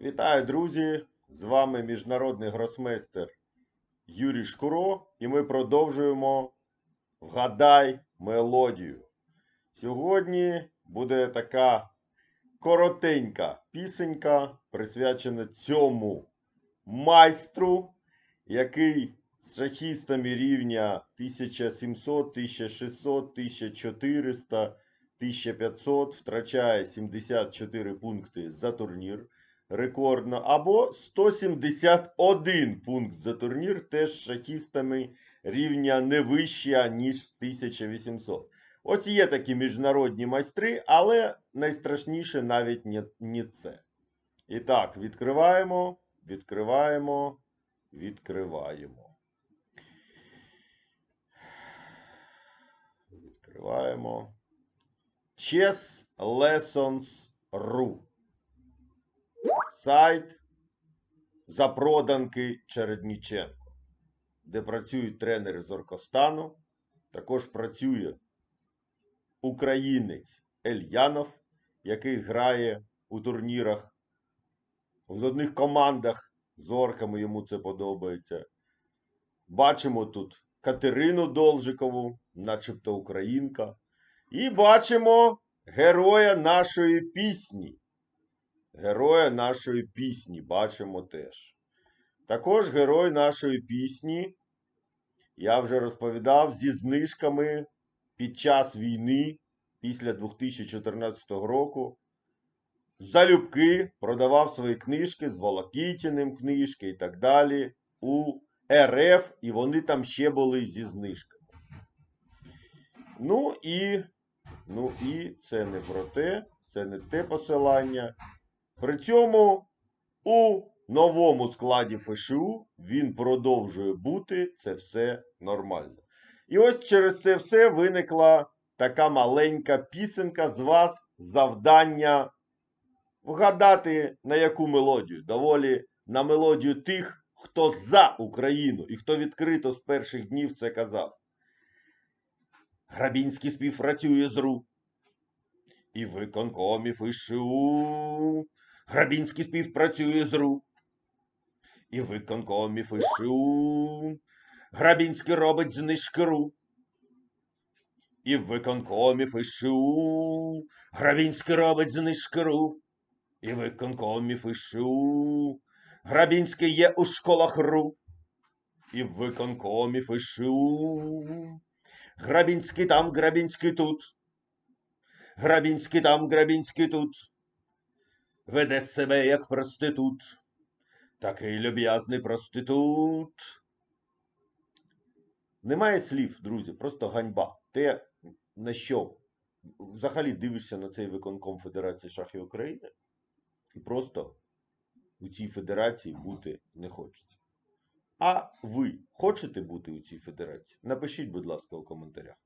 Вітаю, друзі! З вами міжнародний гросмейстер Юрій Шкуро, і ми продовжуємо Вгадай мелодію. Сьогодні буде така коротенька пісенька, присвячена цьому майстру, який з шахістами рівня 1700, 1600, 1400, 1500 втрачає 74 пункти за турнір рекордно, або 171 пункт за турнір, теж шахістами рівня не вища, ніж 1800. Ось є такі міжнародні майстри, але найстрашніше навіть не, це. І так, відкриваємо, відкриваємо, відкриваємо. Відкриваємо. Chess Lessons.ru Сайт запроданки Чередніченко, де працюють тренери з Оркостану. Також працює українець Ельянов, який грає у турнірах в одних командах з орками, йому це подобається. Бачимо тут Катерину Должикову, начебто українка. І бачимо героя нашої пісні. Героя нашої пісні бачимо теж. Також герой нашої пісні, я вже розповідав, зі знижками під час війни після 2014 року. Залюбки продавав свої книжки з Волокітіним книжки і так далі у РФ, і вони там ще були зі знижками. Ну і, ну і це не про те, це не те посилання. При цьому у новому складі ФШУ він продовжує бути, це все нормально. І ось через це все виникла така маленька пісенька з вас завдання вгадати на яку мелодію. Доволі на мелодію тих, хто за Україну і хто відкрито з перших днів це казав. Грабінський співпрацює з РУ. І виконкомів і ШУ. Грабінський співпрацює з РУ. І виконкомів і. Грабінський робить знижки РУ. І виконкомів і ШУ. Грабінський робить знижки РУ. І виконкомів і ШУ. Грабінський є у школах РУ. І виконкомів і. Грабінський там, Грабінський тут. Грабінський там, Грабінський тут. Веде себе як проститут. Такий люб'язний проститут. Немає слів, друзі, просто ганьба. Те, на що взагалі дивишся на цей виконком Федерації шахів України, і просто у цій федерації бути не хочеться. А ви хочете бути у цій федерації? Напишіть, будь ласка, у коментарях.